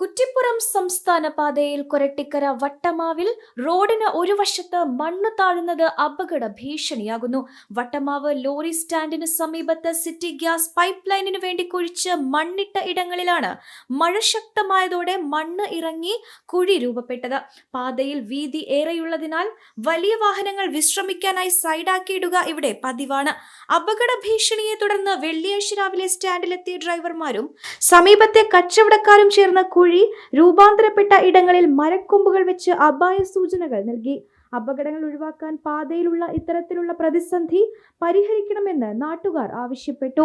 കുറ്റിപ്പുറം സംസ്ഥാന പാതയിൽ കൊരട്ടിക്കര വട്ടമാവിൽ റോഡിന് ഒരു വശത്ത് മണ്ണ് താഴുന്നത് അപകട ഭീഷണിയാകുന്നു. വട്ടമാവ് ലോറി സ്റ്റാൻഡിന് സമീപത്ത് സിറ്റി ഗ്യാസ് പൈപ്പ് ലൈനിന് വേണ്ടി കുഴിച്ച് മണ്ണിട്ട ഇടങ്ങളിലാണ് മഴ ശക്തമായതോടെ മണ്ണ് ഇറങ്ങി കുഴി രൂപപ്പെട്ടത്. പാതയിൽ വീതി ഏറെയുള്ളതിനാൽ വലിയ വാഹനങ്ങൾ വിശ്രമിക്കാനായി സൈഡാക്കിയിടുക ഇവിടെ പതിവാണ്. അപകട ഭീഷണിയെ തുടർന്ന് വെള്ളിയാഴ്ച രാവിലെ സ്റ്റാൻഡിലെത്തിയ ഡ്രൈവർമാരും സമീപത്തെ കച്ചവടക്കാരും ചേർന്ന് കുഴി രൂപാന്തരപ്പെട്ട ഇടങ്ങളിൽ മരക്കൊമ്പുകൾ വെച്ച് അപായ സൂചനകൾ നൽകി. അപകടങ്ങൾ ഒഴിവാക്കാൻ പാതയിലുള്ള ഇത്തരത്തിലുള്ള പ്രതിസന്ധി പരിഹരിക്കണമെന്ന് നാട്ടുകാർ ആവശ്യപ്പെട്ടു.